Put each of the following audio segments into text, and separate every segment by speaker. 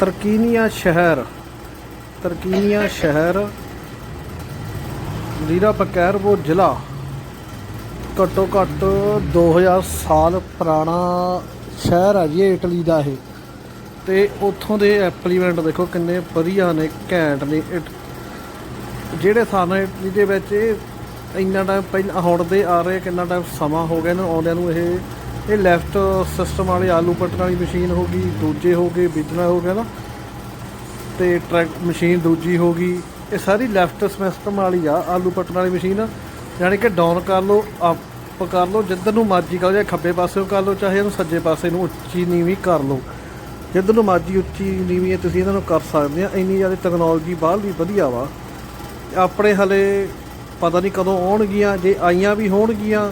Speaker 1: ਤਰਕੀਨੀਆ ਸ਼ਹਿਰ ਤਰਕੀਨੀਆ ਸ਼ਹਿਰ ਜ਼ਿਲ੍ਹਾ ਬਕੈਰਪੁਰ ਜ਼ਿਲ੍ਹਾ, ਘੱਟੋ ਘੱਟ 2000 ਸਾਲ ਪੁਰਾਣਾ ਸ਼ਹਿਰ ਹੈ ਜੀ ਇਟਲੀ ਦਾ ਇਹ। ਤੇ ਉੱਥੋਂ ਦੇ ਐਪਲੀਮੈਂਟ ਦੇਖੋ ਕਿੰਨੇ ਵਧੀਆ ਨੇ, ਘੈਂਟ ਨੇ ਇਟ- ਜਿਹੜੇ ਸਾਨੂੰ ਇਟਲੀ ਦੇ ਵਿੱਚ ਇੰਨਾ ਟਾਈਮ ਪਹਿਲਾਂ ਹੁਣ ਦੇ ਆ ਰਹੇ, ਕਿੰਨਾ ਟਾਈਮ ਸਮਾਂ ਹੋ ਗਿਆ ਇਹਨੂੰ ਆਉਂਦਿਆਂ ਨੂੰ ਇਹ ਇਹ ਲੈਫਟ ਸਿਸਟਮ ਵਾਲੇ ਆਲੂ ਪੱਟਣ ਵਾਲੀ ਮਸ਼ੀਨ ਹੋ ਗਈ, ਦੂਜੇ ਹੋ ਗਏ, ਬੀਜਣਾ ਹੋ ਗਿਆ ਨਾ। ਤੇ ਟਰੈਕ ਮਸ਼ੀਨ ਦੂਜੀ ਹੋ ਗਈ। ਇਹ ਸਾਰੀ ਲੈਫਟ ਸਿਸਟਮ ਵਾਲੀ ਆ, ਆਲੂ ਪੱਟਣ ਵਾਲੀ ਮਸ਼ੀਨ ਯਾਨੀ ਕਿ ਡਾਊਨ ਕਰ ਲਓ ਅਪ ਕਰ ਲਓ, ਜਿੱਧਰ ਨੂੰ ਮਰਜ਼ੀ ਕਰ ਲਓ ਖੱਬੇ ਪਾਸੇ ਕਰ ਲਓ, ਚਾਹੇ ਇਹਨੂੰ ਸੱਜੇ ਪਾਸੇ ਨੂੰ ਉੱਚੀ ਨੀਵੀਂ ਕਰ ਲਓ। ਜਿੱਧਰ ਨੂੰ ਮਰਜ਼ੀ ਉੱਚੀ ਨੀਵੀਂ ਤੁਸੀਂ ਇਹਨਾਂ ਨੂੰ ਕਰ ਸਕਦੇ ਆ। ਇੰਨੀ ਜ਼ਿਆਦਾ ਟੈਕਨੋਲੋਜੀ ਬਾਹਰ ਵੀ ਵਧੀਆ ਵਾ। ਆਪਣੇ ਹਲੇ ਪਤਾ ਨਹੀਂ ਕਦੋਂ ਆਉਣਗੀਆਂ, ਜੇ ਆਈਆਂ ਵੀ ਹੋਣਗੀਆਂ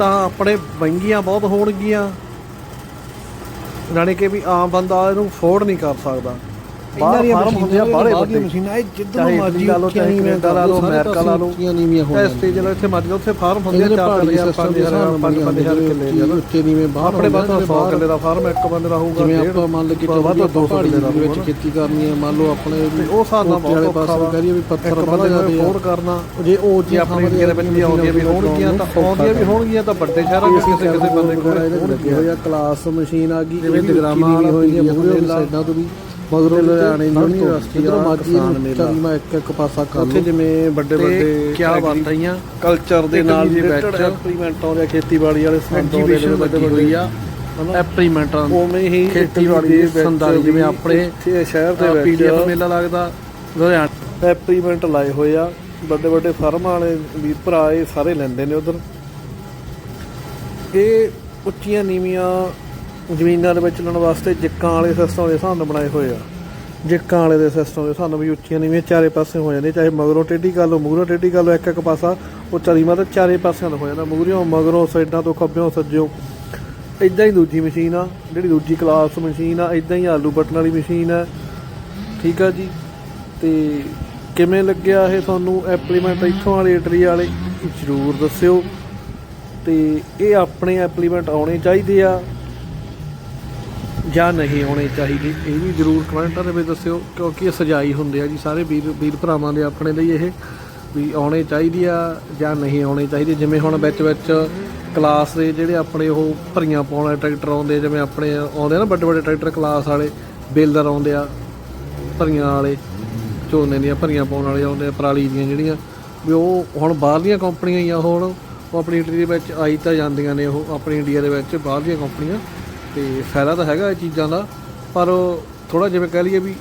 Speaker 1: ਤਾਂ ਆਪਣੇ ਮਹਿੰਗੀਆਂ ਬਹੁਤ ਹੋਣਗੀਆਂ। ਜਾਣੀ ਕਿ ਵੀ ਆਮ ਬੰਦਾ ਇਹਨੂੰ ਅਫੋਰਡ ਨਹੀਂ ਕਰ ਸਕਦਾ।
Speaker 2: ਇਹਨਾਂ ਦੀਆਂ
Speaker 1: ਫਾਰਮ ਹੁੰਦੇ ਆ ਬਾਹਲੇ ਵੱਡੇ
Speaker 2: ਮਸ਼ੀਨਾਂ ਇਹ ਨੂੰ ਮਰਜ਼ੀ
Speaker 1: ਲਾ ਲਓ, ਚਾਹੇ ਕੈਨੇਡਾ ਲਾ ਲਓ, ਅਮਰੀਕਾ ਲਾ ਲਓ।
Speaker 2: ਹੋ
Speaker 1: ਚਾਹੇ ਸਟੇਜ ਵਾਲੇ ਇੱਥੇ ਮਰਜ਼ੀ ਉੱਥੇ ਫਾਰਮ ਹੁੰਦੇ ਆ
Speaker 2: ਇਹਦੇ
Speaker 1: 4
Speaker 2: ਪਹਾੜੀ
Speaker 1: ਹਜ਼ਾਰ
Speaker 2: ਸਿਸਟਮ
Speaker 1: 5
Speaker 2: ਦੇ
Speaker 1: ਹਜ਼ਾਰ
Speaker 2: ਹਿਸਾਬ
Speaker 1: 5
Speaker 2: ਨਾਲ
Speaker 1: 5000 ਕਿੱਲੇ ਜਨ
Speaker 2: ਉੱਚੇ ਨੀਵੇਂ ਬਾਹਰ
Speaker 1: ਆਪਣੇ
Speaker 2: ਹੁੰਦੇ
Speaker 1: 100
Speaker 2: ਬਾਹਰ।
Speaker 1: ਕਿੱਲੇ ਦਾ ਫਾਰਮ ਇੱਕ ਬੰਦੇ ਦਾ ਹੋਊਗਾ
Speaker 2: ਜਿਵੇਂ ਆਪਾਂ ਮੰਨ ਲਓ ਕਿ
Speaker 1: ਵੱਧ
Speaker 2: ਚਲੋ
Speaker 1: ਤੋਂ 200
Speaker 2: ਪਹਾੜੀ
Speaker 1: ਕਿੱਲੇ ਦਾ
Speaker 2: ਵਿੱਚ। ਖੇਤੀ ਕਰਨੀ ਹੈ ਮੰਨ ਲਓ ਆਪਣੇ
Speaker 1: ਤੇ ਉਹ ਹਿਸਾਬ ਨਾਲ ਬਹੁਤ
Speaker 2: ਪਾਸੇ
Speaker 1: ਵਾ।
Speaker 2: ਕਰੀਏ ਵੀ ਪੱਥਰ
Speaker 1: ਇੱਕ
Speaker 2: ਵੱਧ
Speaker 1: ਬੰਦੇ
Speaker 2: ਜਾਂਦੇ
Speaker 1: ਨੂੰ
Speaker 2: ਆ
Speaker 1: ਫੋੜ ਕਰਨਾ
Speaker 2: ਜੇ ਉਹ
Speaker 1: ਜੇ ਆਪਣੇ ਇੰਡੀਆ ਦੇ ਵਿੱਚ ਵੀ ਆਉਂਦੀਆਂ ਵੀ ਹੋਣਗੀਆਂ ਤਾਂ ਆਉਂਦੀਆਂ ਵੀ ਹੋਣਗੀਆਂ ਤਾਂ ਵੱਡੇ ਸ਼ਹਿਰਾਂ ਵਿੱਚ ਕਿਸੇ ਕਿਸੇ ਬੰਦੇ ਕੋਲ
Speaker 2: ਇਹਦੇ ਲੱਗੇ ਹੋਏ ਆ ਕਲਾਸ ਮਸ਼ੀਨ ਆ ਗਈ
Speaker 1: ਜਿਵੇਂ
Speaker 2: ਇਹ
Speaker 1: ਡਿਗਰਾਮਾਂ
Speaker 2: ਡਿਗਰਾਮਾਂ
Speaker 1: ਵਾਲੀ
Speaker 2: ਹੋਈਆਂ ਮੂਰੇ
Speaker 1: ਮੇਲਾ।
Speaker 2: ਸਾਈਡਾਂ ਤੋਂ ਵੀ ਮਗਰੋਂ ਲੁਧਿਆਣੇ ਯੂਨੀਵਰਸਿਟੀ
Speaker 1: ਮਰਜ਼ੀ ਇਹਨੂੰ
Speaker 2: ਚੱਲ ਮੈਂ ਇੱਕ ਇੱਕ ਪਾਸਾ ਕਰ
Speaker 1: ਉੱਥੇ ਜਿਵੇਂ ਵੱਡੇ ਵੱਡੇ
Speaker 2: ਬਣ ਰਹੀਆਂ
Speaker 1: ਕਲਚਰ ਦੇ ਨਾਲ ਵੀ ਵਿੱਚ
Speaker 2: related
Speaker 1: ਐਕਸਪੈਰੀਮੈਂਟ ਆਉਂਦੇ ਆ ਖੇਤੀਬਾੜੀ ਵਾਲੇ
Speaker 2: ਐਗਜੀਬਿਸ਼ਨ
Speaker 1: ਨੇ
Speaker 2: ਲੱਗੀ ਹੋਈ ਆ। ਐਪਰੀਮੈਂਟਾਂ
Speaker 1: ਉਵੇਂ ਹੀ
Speaker 2: ਖੇਤੀਬਾੜੀ
Speaker 1: ਦੇ
Speaker 2: ਦੇ
Speaker 1: ਵਿੱਚ
Speaker 2: ਸੰਦਾਰੀ ਜਿਵੇਂ ਆਪਣੇ
Speaker 1: ਸ਼ਹਿਰ ਦੇ ਵਿੱਚ
Speaker 2: ਪੀਡੀਐਫ ਮੇਲਾ ਲੱਗਦਾ ਲੁਧਿਆਣੇ।
Speaker 1: ਐਕਸਪੈਰੀਮੈਂਟ ਲਾਏ ਹੋਏ ਆ। ਵੱਡੇ ਵੱਡੇ ਫਰਮ ਵਾਲੇ ਵੀਰ ਭਰਾ ਇਹ ਸਾਰੇ ਲੈਂਦੇ ਨੇ ਉਧਰ। ਇਹ ਉੱਚੀਆਂ ਨੀਵੀਆਂ ਜ਼ਮੀਨਾਂ ਦੇ ਵਿੱਚ ਚੱਲਣ ਵਾਸਤੇ ਜਿੱਕਾਂ ਵਾਲੇ ਸਿਸਟਮ ਦੇ ਹਿਸਾਬ ਨਾਲ ਬਣਾਏ ਹੋਏ ਆ। ਜਿੱਕਾਂ ਵਾਲੇ ਦੇ ਸਿਸਟਮ ਦੇ ਹਿਸਾਬ ਵੀ ਉੱਚੀਆਂ ਨੀਵੀਆਂ ਚਾਰੇ ਪਾਸੇ ਹੋ ਜਾਂਦੇ ਚਾਹੇ ਮਗਰੋਂ ਟੇਢੀ ਕਰ ਲਓ, ਮੂਹਰੋਂ ਟੇਢੀ ਕਰ ਲਓ, ਇੱਕ ਇੱਕ ਪਾਸਾ ਉਹ ਚਲੀ ਮਤਲਬ ਚਾਰੇ ਪਾਸਿਆਂ ਦਾ ਹੋ ਜਾਂਦਾ ਮੂਹਰਿਓਂ ਮਗਰੋਂ, ਸਾਈਡਾਂ ਤੋਂ, ਖੱਬਿਓਂ, ਸੱਜਿਓਂ। ਇਦਾਂ ਹੀ ਦੂਜੀ ਮਸ਼ੀਨ ਆ, ਜਿਹੜੀ ਦੂਜੀ ਕਲਾਸ ਮਸ਼ੀਨ ਆ ਇਦਾਂ ਹੀ ਆਲੂ ਬਟਨ ਵਾਲੀ ਮਸ਼ੀਨ ਆ। ਠੀਕ ਆ ਜੀ? ਤੇ ਕਿਵੇਂ ਲੱਗਿਆ ਇਹ ਤੁਹਾਨੂੰ ਐਪਲੀਮੈਂਟ ਇੱਥੋਂ ਵਾਲੇ, ਇਟਲੀ ਵਾਲੇ? ਜਰੂਰ ਦੱਸਿਓ। ਤੇ ਇਹ ਆਪਣੇ ਐਪਲੀਮੈਂਟ ਆਉਣੇ ਚਾਹੀਦੇ ਆ। ਜਾਂ ਨਹੀਂ ਆਉਣੇ ਚਾਹੀਦੇ ਇਹ ਵੀ ਜਰੂਰ ਕਮੈਂਟਾਂ ਦੇ ਵਿੱਚ ਦੱਸਿਓ ਕਿਉਂਕਿ ਇਹ ਸਜਾਈ ਹੁੰਦੇ ਆ ਜੀ ਸਾਰੇ ਵੀਰ ਵੀਰ ਭਰਾਵਾਂ ਦੇ ਆਪਣੇ ਲਈ ਇਹ ਵੀ ਆਉਣੇ ਚਾਹੀਦੇ ਆ ਜਾਂ ਨਹੀਂ ਆਉਣੇ ਚਾਹੀਦੇ। ਜਿਵੇਂ ਹੁਣ ਵਿੱਚ ਵਿੱਚ ਕਲਾਸ ਦੇ ਜਿਹੜੇ ਆਪਣੇ ਉਹ ਭਰੀਆਂ ਪਾਉਣ ਵਾਲੇ ਟਰੈਕਟਰ ਆਉਂਦੇ ਆ, ਜਿਵੇਂ ਆਪਣੇ ਆਉਂਦੇ ਆ ਨਾ ਵੱਡੇ ਵੱਡੇ ਟਰੈਕਟਰ ਕਲਾਸ ਵਾਲੇ ਬੇਲਰ ਆਉਂਦੇ ਆ ਭਰੀਆਂ ਵਾਲੇ ਝੋਨੇ ਦੀਆਂ ਭਰੀਆਂ ਪਾਉਣ ਵਾਲੇ ਆਉਂਦੇ ਆ ਪਰਾਲੀ ਦੀਆਂ ਜਿਹੜੀਆਂ ਵੀ ਉਹ ਹੁਣ ਬਾਹਰਲੀਆਂ ਕੰਪਨੀਆਂ ਹੀ ਆ ਹੁਣ ਉਹ ਆਪਣੀ ਇੰਡੀਆ ਦੇ ਵਿੱਚ ਆਈ ਤਾਂ ਜਾਂਦੀਆਂ ਨੇ ਉਹ ਆਪਣੀ ਇੰਡੀਆ ਦੇ ਵਿੱਚ ਬਾਹਰਲੀਆਂ ਕੰਪਨੀਆਂ ਤੇ ਫਾਇਦਾ ਤਾਂ ਹੈਗਾ ਇਹ ਚੀਜ਼ਾਂ ਦਾ, ਪਰ ਥੋੜਾ ਜਿਵੇਂ ਕਹਿ ਲਈਏ ਵੀ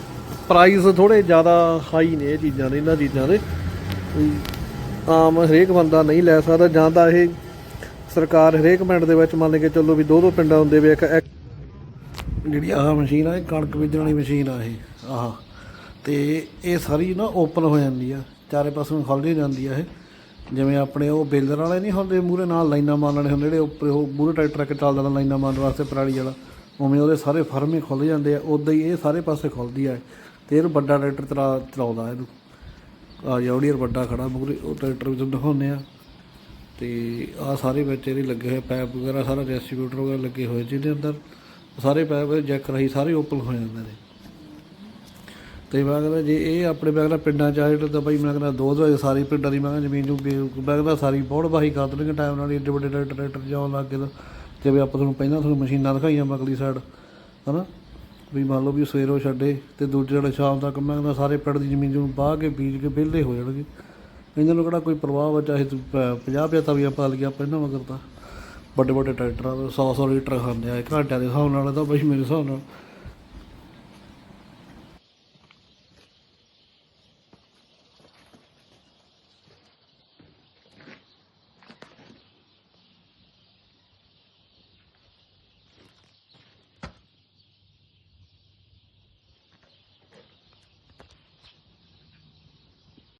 Speaker 1: ਪ੍ਰਾਈਸ ਥੋੜੇ ਜ਼ਿਆਦਾ ਹਾਈ ਨੇ ਇਹ ਚੀਜ਼ਾਂ ਦੇ, ਇਹਨਾਂ ਚੀਜ਼ਾਂ ਦੇ। ਵੀ ਆਮ ਹਰੇਕ ਬੰਦਾ ਨਹੀਂ ਲੈ ਸਕਦਾ, ਜਾਂ ਤਾਂ ਇਹ ਸਰਕਾਰ ਹਰੇਕ ਪਿੰਡ ਦੇ ਵਿੱਚ ਮੰਨ ਕੇ ਚੱਲੋ ਵੀ ਦੋ ਦੋ ਪਿੰਡਾਂ ਹੁੰਦੇ ਵੀ ਇੱਕ ਜਿਹੜੀ ਆਹ ਮਸ਼ੀਨ ਆ, ਇਹ ਕਣਕ ਬੀਜਣ ਵਾਲੀ ਮਸ਼ੀਨ ਆ ਇਹ, ਆਹ। ਤੇ ਇਹ ਸਾਰੀ ਨਾ ਓਪਨ ਹੋ ਜਾਂਦੀ ਆ, ਚਾਰੇ ਪਾਸੇ ਨੂੰ ਖੁੱਲ੍ਹ ਜਾਂਦੀ ਆ ਇਹ। ਜਿਵੇਂ ਆਪਣੇ ਉਹ ਬੇਲਰ ਵਾਲੇ ਨਹੀਂ ਹੁੰਦੇ ਮੂਰੇ ਨਾਲ ਲਾਈਨਾਂ ਮਾਰਨ ਵਾਲੇ ਹੁੰਦੇ, ਜਿਹੜੇ ਉੱਪਰ ਉਹ ਮੂਰੇ ਟਰੈਕਟਰ ਕੇ ਚੱਲਦਾ ਨਾ ਲਾਈਨਾਂ ਮਾਰਨ ਵਾਸਤੇ ਪਰਾਲੀ ਵਾਲਾ। ਉਵੇਂ ਉਹਦੇ ਸਾਰੇ ਫਰਮੇ ਖੁੱਲ੍ਹ ਜਾਂਦੇ ਆ ਉਦਾਂ ਹੀ ਇਹ ਸਾਰੇ ਪਾਸੇ ਖੁੱਲਦੀ ਆ। ਤੇ ਇਹ ਵੱਡਾ ਟਰੈਕਟਰ ਚਲਾ, ਚਲਾਉਂਦਾ ਇਹਨੂੰ। ਆ ਜੌੜੀਅਰ ਵੱਡਾ ਖੜਾ ਮੂਰੇ ਉਹ ਟਰੈਕਟਰ ਵਿੱਚ ਦਿਖਾਉਂਦੇ ਆ। ਤੇ ਆ ਸਾਰੇ ਵਿੱਚ ਇਹਦੇ ਲੱਗੇ ਹੋਏ ਪੈਪ ਵਗੈਰਾ, ਸਾਰਾ ਡਿਸਟ੍ਰੀਬਿਊਟਰ ਵਗੈਰਾ ਲੱਗੇ ਹੋਏ ਜਿਹਦੇ ਅੰਦਰ। ਸਾਰੇ ਪੈਪ ਜੈਕ ਰਹੀ ਸਾਰੇ ਓਪਨ ਹੋ ਜਾਂਦੇ ਨੇ। ਤੇ ਮੈਂ ਕਹਿੰਦਾ ਜੇ ਇਹ ਆਪਣੇ ਮੈਂ ਕਹਿੰਦਾ ਪਿੰਡਾਂ ਚ ਆ ਜਿਹੜੇ ਤਾਂ ਬਈ ਮੈਂ ਕਹਿੰਦਾ ਦੋ ਦੋ ਸਾਰੀ ਪਿੰਡਾਂ ਦੀ ਮੈਂ ਕਹਿੰਦਾ ਜ਼ਮੀਨ ਨੂੰ ਬੇ- ਮੈਂ ਕਹਿੰਦਾ ਸਾਰੀ ਬੋੜ ਬਾਹੀ ਕਰ ਦੇਣਗੇ ਟਾਈਮ ਨਾਲ ਹੀ ਏਡੇ ਵੱਡੇ ਟਰੈਕਟਰ ਟਰੈਕਟਰ ਜਾਉਣ ਲੱਗ ਗਏ ਤਾਂ ਜਿਵੇਂ ਆਪਾਂ ਤੁਹਾਨੂੰ ਪਹਿਲਾਂ ਤੁਹਾਨੂੰ ਮਸ਼ੀਨਾਂ ਦਿਖਾਈਆਂ ਮਗਲੀ ਸਾਈਡ ਹਨਾ? ਵੀ ਮੰਨ ਲਓ ਵੀ ਸਵੇਰੋਂ ਛੱਡੇ ਤੇ ਦੂਜੇ ਜਿਹੜੇ ਸ਼ਾਮ ਤੱਕ ਮੈਂ ਕਹਿੰਦਾ ਸਾਰੇ ਪਿੰਡ ਦੀ ਜ਼ਮੀਨ ਨੂੰ ਬਾਹ ਕੇ ਬੀਜ ਕੇ ਵਿਹਲੇ ਹੋ ਜਾਣਗੇ। ਇਹਨਾਂ ਨੂੰ ਕਿਹੜਾ ਕੋਈ ਪ੍ਰਵਾਹ ਆ ਚਾਹੇ ਤੂੰ 50 ਪਿਆ ਵੀ ਪਾ ਲਿਆ ਆਪਾਂ ਇਹਨਾਂ ਮਗਰ ਤਾਂ ਵੱਡੇ ਵੱਡੇ ਟਰੈਕਟਰਾਂ ਦਾ 100 100 ਲੀਟਰ ਖਾਂਦੇ ਆ ਘੰਟਿਆਂ ਦੇ ਹਿਸਾਬ ਨਾਲ ਤਾਂ ਬਈ ਮੇਰੇ ਹਿਸਾਬ ਨਾਲ